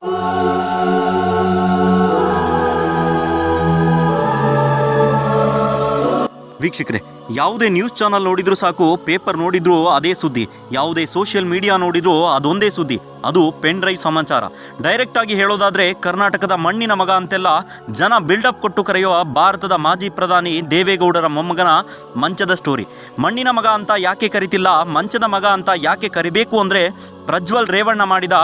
Oh. ವೀಕ್ಷಕರೇ, ಯಾವುದೇ news channel ನೋಡಿದ್ರು ಸಾಕು ಪೇಪರ್ ನೋಡಿದ್ರು ಅದೇ ಸುದ್ದಿ, ಯಾವುದೇ ಸೋಷಿಯಲ್ ಮೀಡಿಯಾ ನೋಡಿದ್ರು ಅದೊಂದೇ ಸುದ್ದಿ, ಅದು ಪೆನ್ ಡ್ರೈವ್ ಸಮಾಚಾರ. ಡೈರೆಕ್ಟ್ ಆಗಿ ಹೇಳೋದಾದ್ರೆ, ಕರ್ನಾಟಕದ ಮಣ್ಣಿನ ಮಗ ಅಂತೆಲ್ಲ ಜನ ಬಿಲ್ಡಪ್ ಕೊಟ್ಟು ಕರೆಯುವ ಭಾರತದ ಮಾಜಿ ಪ್ರಧಾನಿ ದೇವೇಗೌಡರ ಮೊಮ್ಮಗನ ಮಂಚದ ಸ್ಟೋರಿ ಮಣ್ಣಿನ ಮಗ ಅಂತ ಯಾಕೆ ಕರಿತಿಲ್ಲ, ಮಂಚದ ಮಗ ಅಂತ ಯಾಕೆ ಕರಿಬೇಕು ಅಂದ್ರೆ ಪ್ರಜ್ವಲ್ ರೇವಣ್ಣ ಮಾಡಿದ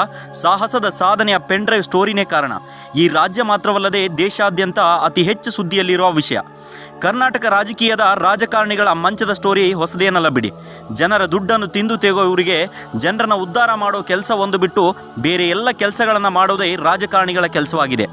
ಸಾಹಸದ ಸಾಧನೆಯ ಪೆನ್ ಡ್ರೈವ್ ಸ್ಟೋರಿನೇ ಕಾರಣ. ಈ ರಾಜ್ಯ ಮಾತ್ರವಲ್ಲದೆ ದೇಶಾದ್ಯಂತ ಅತಿ ಹೆಚ್ಚು ಸುದ್ದಿಯಲ್ಲಿರುವ ವಿಷಯ. ಕರ್ನಾಟಕ ರಾಜಕೀಯದ ರಾಜಕಾರಣಿಗಳ ಮಂಚದ ಸ್ಟೋರಿ ಹೊಸದೇನಲ್ಲ ಬಿಡಿ. ಜನರ ದುಡ್ಡನ್ನು ತಿಂದು ತೆಗೋವರಿಗೆ ಜನರನ್ನು ಉದ್ಧಾರ ಮಾಡೋ ಕೆಲಸ ಒಂದು ಬಿಟ್ಟು ಬೇರೆ ಎಲ್ಲ ಕೆಲಸಗಳನ್ನು ಮಾಡೋದೇ ರಾಜಕಾರಣಿಗಳ ಕೆಲಸವಾಗಿದೆ.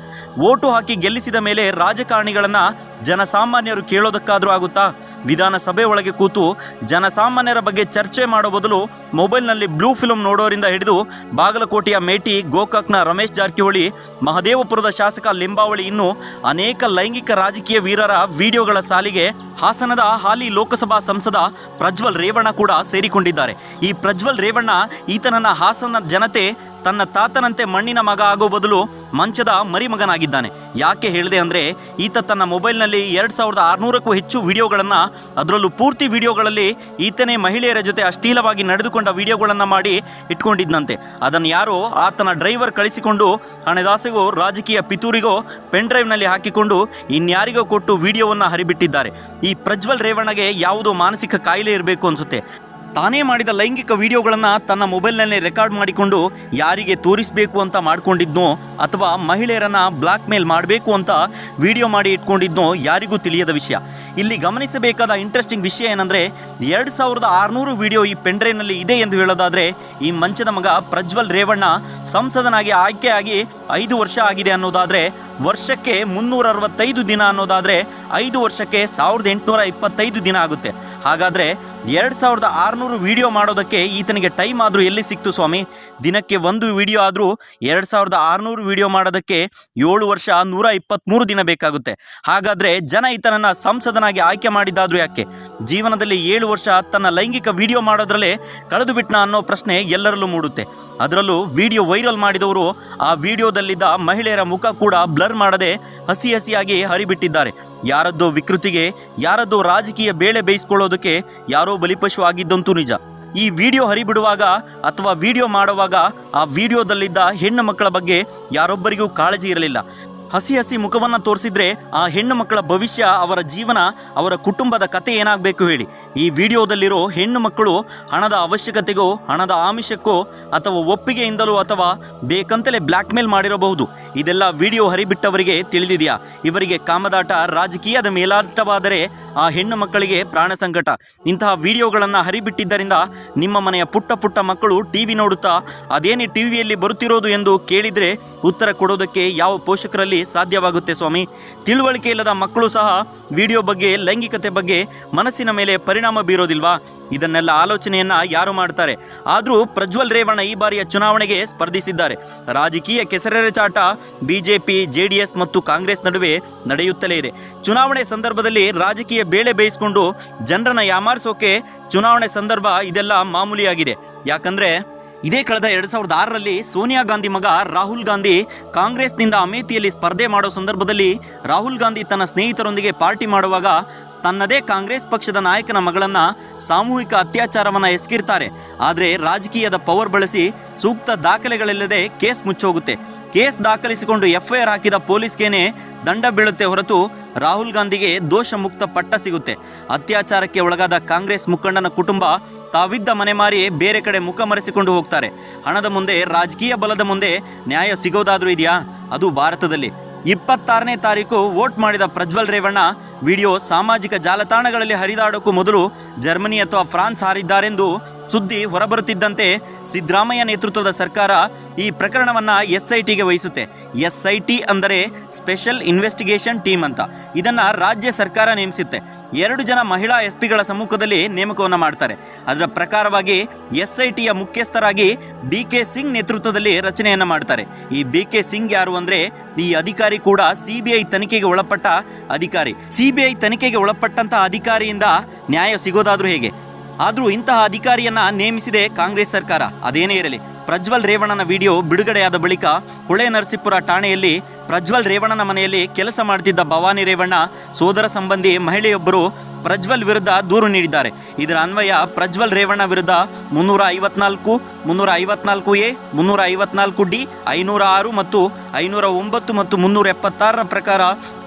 ಓಟು ಹಾಕಿ ಗೆಲ್ಲಿಸಿದ ಮೇಲೆ ರಾಜಕಾರಣಿಗಳನ್ನು ಜನಸಾಮಾನ್ಯರು ಕೇಳೋದಕ್ಕಾದರೂ ಆಗುತ್ತಾ? ವಿಧಾನಸಭೆ ಒಳಗೆ ಕೂತು ಜನಸಾಮಾನ್ಯರ ಬಗ್ಗೆ ಚರ್ಚೆ ಮಾಡೋ ಬದಲು ಮೊಬೈಲ್ನಲ್ಲಿ ಬ್ಲೂ ಫಿಲ್ಮ್ ನೋಡೋರಿಂದ ಹಿಡಿದು ಬಾಗಲಕೋಟೆಯ ಮೇಟಿ, ಗೋಕಾಕ್ನ ರಮೇಶ್ ಜಾರಕಿಹೊಳಿ, ಮಹದೇವಪುರದ ಶಾಸಕ ಲಿಂಬಾವಳಿ ಇನ್ನು ಅನೇಕ ಲೈಂಗಿಕ ರಾಜಕೀಯ ವೀರರ ವಿಡಿಯೋಗಳ ಸಾಲಿಗೆ ಹಾಸನದ ಹಾಲಿ ಲೋಕಸಭಾ ಸಂಸದ ಪ್ರಜ್ವಲ್ ರೇವಣ್ಣ ಕೂಡ ಸೇರಿಕೊಂಡಿದ್ದಾರೆ. ಈ ಪ್ರಜ್ವಲ್ ರೇವಣ್ಣ ಈತನನ್ನ ಹಾಸನ ಜನತೆ ತನ್ನ ತಾತನಂತೆ ಮಣ್ಣಿನ ಮಗ ಆಗೋ ಬದಲು ಮಂಚದ ಮರಿಮಗನಾಗಿದ್ದಾನೆ. ಯಾಕೆ ಹೇಳಿದೆ ಅಂದರೆ, ಈತ ತನ್ನ ಮೊಬೈಲ್ನಲ್ಲಿ ಎರಡು ಸಾವಿರದ ಆರುನೂರಕ್ಕೂ ಹೆಚ್ಚು ವಿಡಿಯೋಗಳನ್ನು, ಅದರಲ್ಲೂ ಪೂರ್ತಿ ವಿಡಿಯೋಗಳಲ್ಲಿ ಈತನೇ ಮಹಿಳೆಯರ ಜೊತೆ ಅಶ್ಲೀಲವಾಗಿ ನಡೆದುಕೊಂಡ ವಿಡಿಯೋಗಳನ್ನು ಮಾಡಿ ಇಟ್ಕೊಂಡಿದ್ದಂತೆ ಅದನ್ನು ಯಾರೋ ಆತನ ಡ್ರೈವರ್ ಕಳಿಸಿಕೊಂಡು ಹಣದಾಸೆಗೂ ರಾಜಕೀಯ ಪಿತೂರಿಗೋ, ಪೆನ್ ಡ್ರೈವ್ನಲ್ಲಿ ಹಾಕಿಕೊಂಡು ಇನ್ಯಾರಿಗೋ ಕೊಟ್ಟು ವಿಡಿಯೋವನ್ನು ಹರಿಬಿಟ್ಟಿದ್ದಾರೆ. ಈ ಪ್ರಜ್ವಲ್ ರೇವಣ್ಣಗೆ ಯಾವುದೋ ಮಾನಸಿಕ ಕಾಯಿಲೆ ಇರಬೇಕು ಅನಿಸುತ್ತೆ. ತಾನೇ ಮಾಡಿದ ಲೈಂಗಿಕ ವಿಡಿಯೋಗಳನ್ನು ತನ್ನ ಮೊಬೈಲ್ನಲ್ಲಿ ರೆಕಾರ್ಡ್ ಮಾಡಿಕೊಂಡು ಯಾರಿಗೆ ತೋರಿಸಬೇಕು ಅಂತ ಮಾಡ್ಕೊಂಡಿದ್ನೋ ಅಥವಾ ಮಹಿಳೆಯರನ್ನ ಬ್ಲಾಕ್ ಮೇಲ್ ಮಾಡಬೇಕು ಅಂತ ವಿಡಿಯೋ ಮಾಡಿ ಇಟ್ಕೊಂಡಿದ್ನೋ ಯಾರಿಗೂ ತಿಳಿಯದ ವಿಷಯ. ಇಲ್ಲಿ ಗಮನಿಸಬೇಕಾದ ಇಂಟ್ರೆಸ್ಟಿಂಗ್ ವಿಷಯ ಏನಂದರೆ, ಎರಡು ಸಾವಿರದ ಆರುನೂರು ವಿಡಿಯೋ ಈ ಪೆಂಡ್ರೈನಲ್ಲಿ ಇದೆ ಎಂದು ಹೇಳೋದಾದರೆ, ಈ ಮಂಚದ ಮಗ ಪ್ರಜ್ವಲ್ ರೇವಣ್ಣ ಸಂಸದನಾಗಿ ಆಯ್ಕೆಯಾಗಿ ಐದು ವರ್ಷ ಆಗಿದೆ ಅನ್ನೋದಾದರೆ, ವರ್ಷಕ್ಕೆ ಮುನ್ನೂರ ಅರವತ್ತೈದು ದಿನ ಅನ್ನೋದಾದರೆ, ಐದು ವರ್ಷಕ್ಕೆ ಸಾವಿರದ ಎಂಟುನೂರ ಇಪ್ಪತ್ತೈದು ದಿನ ಆಗುತ್ತೆ. ಹಾಗಾದರೆ ಎರಡು ಸಾವಿರದ ವಿಡಿಯೋ ಮಾಡೋದಕ್ಕೆ ಈತನಿಗೆ ಟೈಮ್ ಆದರೂ ಎಲ್ಲಿ ಸಿಕ್ತು ಸ್ವಾಮಿ? ದಿನಕ್ಕೆ ಒಂದು ವಿಡಿಯೋ ಆದರೂ ಎರಡು ಸಾವಿರದ ಆರುನೂರು ವಿಡಿಯೋ ಮಾಡೋದಕ್ಕೆ ಏಳು ವರ್ಷ ನೂರ ಇಪ್ಪತ್ತ್ಮೂರು ದಿನ ಬೇಕಾಗುತ್ತೆ. ಹಾಗಾದರೆ ಜನ ಈತನನ್ನು ಸಂಸದನಾಗಿ ಆಯ್ಕೆ ಮಾಡಿದ್ದಾದರೂ ಯಾಕೆ? ಜೀವನದಲ್ಲಿ ಏಳು ವರ್ಷ ತನ್ನ ಲೈಂಗಿಕ ವಿಡಿಯೋ ಮಾಡೋದ್ರಲ್ಲೇ ಕಳೆದು ಬಿಟ್ನ ಅನ್ನೋ ಪ್ರಶ್ನೆ ಎಲ್ಲರಲ್ಲೂ ಮೂಡುತ್ತೆ. ಅದರಲ್ಲೂ ವಿಡಿಯೋ ವೈರಲ್ ಮಾಡಿದವರು ಆ ವಿಡಿಯೋದಲ್ಲಿದ್ದ ಮಹಿಳೆಯರ ಮುಖ ಕೂಡ ಬ್ಲರ್ ಮಾಡದೆ ಹಸಿ ಹಸಿಯಾಗಿ ಹರಿಬಿಟ್ಟಿದ್ದಾರೆ. ಯಾರದ್ದೋ ವಿಕೃತಿಗೆ, ಯಾರದ್ದೋ ರಾಜಕೀಯ ಬೇಳೆ ಬೇಯಿಸ್ಕೊಳ್ಳೋದಕ್ಕೆ ಯಾರೋ ಬಲಿಪಶು ಆಗಿದ್ದಂತೂ ನಿಜ. ಈ ವಿಡಿಯೋ ಹರಿಬಿಡುವಾಗ ಅಥವಾ ವಿಡಿಯೋ ಮಾಡುವಾಗ ಆ ವಿಡಿಯೋದಲ್ಲಿದ್ದ ಹೆಣ್ಣು ಮಕ್ಕಳ ಬಗ್ಗೆ ಯಾರೊಬ್ಬರಿಗೂ ಕಾಳಜಿ ಇರಲಿಲ್ಲ. ಹಸಿ ಹಸಿ ಮುಖವನ್ನು ತೋರಿಸಿದ್ರೆ ಆ ಹೆಣ್ಣು ಮಕ್ಕಳ ಭವಿಷ್ಯ, ಅವರ ಜೀವನ, ಅವರ ಕುಟುಂಬದ ಕತೆ ಏನಾಗಬೇಕು ಹೇಳಿ. ಈ ವಿಡಿಯೋದಲ್ಲಿರೋ ಹೆಣ್ಣು ಮಕ್ಕಳು ಹಣದ ಅವಶ್ಯಕತೆಗೋ, ಹಣದ ಆಮಿಷಕ್ಕೋ, ಅಥವಾ ಒಪ್ಪಿಗೆಯಿಂದಲೋ ಅಥವಾ ಬೇಕಂತಲೇ ಬ್ಲ್ಯಾಕ್ ಮೇಲ್ ಮಾಡಿರಬಹುದು. ಇದೆಲ್ಲ ವಿಡಿಯೋ ಹರಿಬಿಟ್ಟವರಿಗೆ ತಿಳಿದಿದೆಯಾ? ಇವರಿಗೆ ಕಾಮದಾಟ, ರಾಜಕೀಯದ ಮೇಲಾಟವಾದರೆ ಆ ಹೆಣ್ಣು ಮಕ್ಕಳಿಗೆ ಪ್ರಾಣ ಸಂಕಟ. ಇಂತಹ ವಿಡಿಯೋಗಳನ್ನು ಹರಿಬಿಟ್ಟಿದ್ದರಿಂದ ನಿಮ್ಮ ಮನೆಯ ಪುಟ್ಟ ಪುಟ್ಟ ಮಕ್ಕಳು ಟಿವಿ ನೋಡುತ್ತಾ, ಅದೇನೇ ಟಿವಿಯಲ್ಲಿ ಬರುತ್ತಿರೋದು ಎಂದು ಕೇಳಿದರೆ ಉತ್ತರ ಕೊಡೋದಕ್ಕೆ ಯಾವ ಪೋಷಕರಲ್ಲಿ ಸಾಧ್ಯವಾಗುತ್ತೆ ಸ್ವಾಮಿ. ತಿಳುವಳಿಕೆ ಇಲ್ಲದ ಮಕ್ಕಳು ಸಹ ವಿಡಿಯೋ ಬಗ್ಗೆ, ಲೈಂಗಿಕತೆ ಬಗ್ಗೆ ಮನಸ್ಸಿನ ಮೇಲೆ ಪರಿಣಾಮ ಬೀರೋದಿಲ್ವಾ? ಇದನ್ನೆಲ್ಲ ಆಲೋಚನೆಯನ್ನ ಯಾರು ಮಾಡ್ತಾರೆ? ಆದರೂ ಪ್ರಜ್ವಲ್ ರೇವಣ್ಣ ಈ ಬಾರಿಯ ಚುನಾವಣೆಗೆ ಸ್ಪರ್ಧಿಸಿದ್ದಾರೆ. ರಾಜಕೀಯ ಕೆಸರೆರಚಾಟ ಬಿಜೆಪಿ, ಜೆಡಿಎಸ್ ಮತ್ತು ಕಾಂಗ್ರೆಸ್ ನಡುವೆ ನಡೆಯುತ್ತಲೇ ಇದೆ. ಚುನಾವಣೆ ಸಂದರ್ಭದಲ್ಲಿ ರಾಜಕೀಯ ಬೇಳೆ ಬೇಯಿಸಿಕೊಂಡು ಜನರನ್ನ ಯಾಮಾರಿಸೋಕೆ ಚುನಾವಣೆ ಸಂದರ್ಭ ಇದೆಲ್ಲ ಮಾಮೂಲಿಯಾಗಿದೆ. ಯಾಕಂದ್ರೆ ಇದೇ ಕಳೆದ ಎರಡ್ ಸಾವಿರದ ಆರರಲ್ಲಿ ಸೋನಿಯಾ ಗಾಂಧಿ ಮಗ ರಾಹುಲ್ ಗಾಂಧಿ ಕಾಂಗ್ರೆಸ್ನಿಂದ ಅಮೇಥಿಯಲ್ಲಿ ಸ್ಪರ್ಧೆ ಮಾಡೋ ಸಂದರ್ಭದಲ್ಲಿ ರಾಹುಲ್ ಗಾಂಧಿ ತನ್ನ ಸ್ನೇಹಿತರೊಂದಿಗೆ ಪಾರ್ಟಿ ಮಾಡುವಾಗ ತನ್ನದೇ ಕಾಂಗ್ರೆಸ್ ಪಕ್ಷದ ನಾಯಕನ ಮಗಳನ್ನ ಸಾಮೂಹಿಕ ಅತ್ಯಾಚಾರವನ್ನ ಎಸಗಿರ್ತಾರೆ. ಆದರೆ ರಾಜಕೀಯದ ಪವರ್ ಬಳಸಿ ಸೂಕ್ತ ದಾಖಲೆಗಳಿಲ್ಲದೆ ಕೇಸ್ ಮುಚ್ಚೋಗುತ್ತೆ. ಕೇಸ್ ದಾಖಲಿಸಿಕೊಂಡು ಎಫ್ಐಆರ್ ಹಾಕಿದ ಪೊಲೀಸ್ಗೇನೆ ದಂಡ ಬೀಳುತ್ತೆ ಹೊರತು ರಾಹುಲ್ ಗಾಂಧಿಗೆ ದೋಷ ಮುಕ್ತ ಪಟ್ಟ ಸಿಗುತ್ತೆ. ಅತ್ಯಾಚಾರಕ್ಕೆ ಒಳಗಾದ ಕಾಂಗ್ರೆಸ್ ಮುಖಂಡನ ಕುಟುಂಬ ತಾವಿದ್ದ ಮನೆ ಮಾರಿ ಬೇರೆ ಕಡೆ ಮುಖ ಮರೆಸಿಕೊಂಡು ಹೋಗ್ತಾರೆ. ಹಣದ ಮುಂದೆ ರಾಜಕೀಯ ಬಲದ ಮುಂದೆ ನ್ಯಾಯ ಸಿಗೋದಾದ್ರೂ ಇದೆಯಾ? ಅದು ಭಾರತದಲ್ಲಿ. ಇಪ್ಪತ್ತಾರನೇ ತಾರೀಕು ವೋಟ್ ಮಾಡಿದ ಪ್ರಜ್ವಲ್ ರೇವಣ್ಣ ವಿಡಿಯೋ ಸಾಮಾಜಿಕ ಜಾಲತಾಣಗಳಲ್ಲಿ ಹರಿದಾಡೋಕ್ಕೂ ಮೊದಲು ಜರ್ಮನಿ ಅಥವಾ ಫ್ರಾನ್ಸ್ ಹಾರಿದ್ದಾರೆಂದು ಸುದ್ದಿ ಹೊರಬರುತ್ತಿದ್ದಂತೆ ಸಿದ್ದರಾಮಯ್ಯ ನೇತೃತ್ವದ ಸರ್ಕಾರ ಈ ಪ್ರಕರಣವನ್ನು ಎಸ್ ಐ ಟಿಗೆ ವಹಿಸುತ್ತೆ. ಎಸ್ ಐ ಟಿ ಅಂದರೆ ಸ್ಪೆಷಲ್ ಇನ್ವೆಸ್ಟಿಗೇಷನ್ ಟೀಮ್ ಅಂತ. ಇದನ್ನು ರಾಜ್ಯ ಸರ್ಕಾರ ನೇಮಿಸುತ್ತೆ. ಎರಡು ಜನ ಮಹಿಳಾ ಎಸ್ ಪಿಗಳ ಸಮ್ಮುಖದಲ್ಲಿ ನೇಮಕವನ್ನು ಮಾಡ್ತಾರೆ. ಅದರ ಪ್ರಕಾರವಾಗಿ ಎಸ್ ಐ ಟಿಯ ಮುಖ್ಯಸ್ಥರಾಗಿ ಡಿ ಕೆ ಸಿಂಗ್ ನೇತೃತ್ವದಲ್ಲಿ ರಚನೆಯನ್ನು ಮಾಡ್ತಾರೆ. ಈ ಬಿ ಕೆ ಸಿಂಗ್ ಯಾರು ಅಂದರೆ ಈ ಅಧಿಕಾರಿ ಕೂಡ ಸಿ ಬಿ ಐ ತನಿಖೆಗೆ ಒಳಪಟ್ಟ ಅಧಿಕಾರಿ. ಸಿ ಬಿ ಐ ತನಿಖೆಗೆ ಒಳಪಟ್ಟಂತಹ ಅಧಿಕಾರಿಯಿಂದ ನ್ಯಾಯ ಸಿಗೋದಾದ್ರೂ ಹೇಗೆ? ಆದರೂ ಇಂತಹ ಅಧಿಕಾರಿಯನ್ನ ನೇಮಿಸಿದೆ ಕಾಂಗ್ರೆಸ್ ಸರ್ಕಾರ. ಅದೇನೇ ಇರಲಿ. ಪ್ರಜ್ವಲ್ ರೇವಣ್ಣನ ವಿಡಿಯೋ ಬಿಡುಗಡೆಯಾದ ಬಳಿಕ ಹೊಳೆ ನರಸೀಪುರ ಠಾಣೆಯಲ್ಲಿ ಪ್ರಜ್ವಲ್ ರೇವಣ್ಣನ ಮನೆಯಲ್ಲಿ ಕೆಲಸ ಮಾಡುತ್ತಿದ್ದ ಭವಾನಿ ರೇವಣ್ಣ, ಸೋದರ ಸಂಬಂಧಿ ಮಹಿಳೆಯೊಬ್ಬರು ಪ್ರಜ್ವಲ್ ವಿರುದ್ಧ ದೂರು ನೀಡಿದ್ದಾರೆ. ಇದರ ಅನ್ವಯ ಪ್ರಜ್ವಲ್ ರೇವಣ್ಣ ವಿರುದ್ಧ ಮುನ್ನೂರ ಐವತ್ನಾಲ್ಕು ಮುನ್ನೂರ ಐವತ್ನಾಲ್ಕು ಎ, ಮುನ್ನೂರ ಐವತ್ನಾಲ್ಕು ಡಿ, ಐನೂರ ಆರು ಮತ್ತು ಐನೂರ ಒಂಬತ್ತು ಮತ್ತು ಮುನ್ನೂರ ಎಪ್ಪತ್ತಾರರ ಪ್ರಕಾರ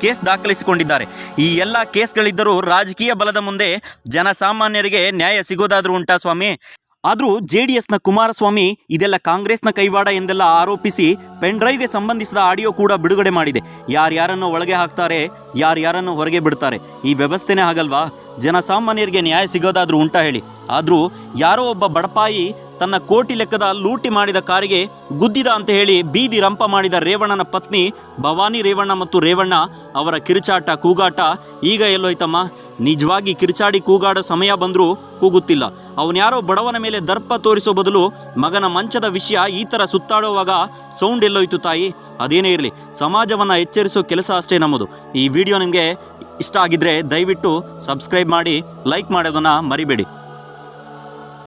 ಕೇಸ್ ದಾಖಲಿಸಿಕೊಂಡಿದ್ದಾರೆ. ಈ ಎಲ್ಲ ಕೇಸ್ಗಳಿದ್ದರೂ ರಾಜಕೀಯ ಬಲದ ಮುಂದೆ ಜನಸಾಮಾನ್ಯರಿಗೆ ನ್ಯಾಯ ಸಿಗೋದಾದರೂ ಉಂಟಾ ಸ್ವಾಮಿ? ಆದರೂ ಜೆ ಡಿ ಎಸ್ನ ಕುಮಾರಸ್ವಾಮಿ ಇದೆಲ್ಲ ಕಾಂಗ್ರೆಸ್ನ ಕೈವಾಡ ಎಂದೆಲ್ಲ ಆರೋಪಿಸಿ ಪೆನ್ ಡ್ರೈವ್ಗೆ ಸಂಬಂಧಿಸಿದ ಆಡಿಯೋ ಕೂಡ ಬಿಡುಗಡೆ ಮಾಡಿದೆ. ಯಾರ್ಯಾರನ್ನು ಒಳಗೆ ಹಾಕ್ತಾರೆ, ಯಾರ್ಯಾರನ್ನು ಹೊರಗೆ ಬಿಡ್ತಾರೆ, ಈ ವ್ಯವಸ್ಥೆನೇ ಆಗಲ್ವಾ ಜನಸಾಮಾನ್ಯರಿಗೆ ನ್ಯಾಯ ಸಿಗೋದಾದ್ರೂ ಉಂಟಾ ಹೇಳಿ. ಆದರೂ ಯಾರೋ ಒಬ್ಬ ಬಡಪಾಯಿ ತನ್ನ ಕೋಟಿ ಲೆಕ್ಕದ ಲೂಟಿ ಮಾಡಿದ ಕಾರಿಗೆ ಗುದ್ದಿದ ಅಂತ ಹೇಳಿ ಬೀದಿ ರಂಪ ಮಾಡಿದ ರೇವಣ್ಣನ ಪತ್ನಿ ಭವಾನಿ ರೇವಣ್ಣ ಮತ್ತು ರೇವಣ್ಣ ಅವರ ಕಿರುಚಾಟ ಕೂಗಾಟ ಈಗ ಎಲ್ಲೋಯ್ತಮ್ಮ? ನಿಜವಾಗಿ ಕಿರುಚಾಡಿ ಕೂಗಾಡೋ ಸಮಯ ಬಂದರೂ ಕೂಗುತ್ತಿಲ್ಲ. ಅವನ್ಯಾರೋ ಬಡವನ ಮೇಲೆ ದರ್ಪ ತೋರಿಸೋ ಬದಲು ಮಗನ ಮಂಚದ ವಿಷಯ ಈ ಥರ ಸುತ್ತಾಡುವಾಗ ಸೌಂಡ್ ಎಲ್ಲೋಯ್ತು ತಾಯಿ. ಅದೇನೇ ಇರಲಿ, ಸಮಾಜವನ್ನು ಎಚ್ಚರಿಸೋ ಕೆಲಸ ಅಷ್ಟೇ ನಮ್ಮದು. ಈ ವಿಡಿಯೋ ನಿಮಗೆ ಇಷ್ಟ ಆಗಿದ್ರೆ ದಯವಿಟ್ಟು ಸಬ್ಸ್ಕ್ರೈಬ್ ಮಾಡಿ, ಲೈಕ್ ಮಾಡೋದನ್ನು ಮರಿಬೇಡಿ.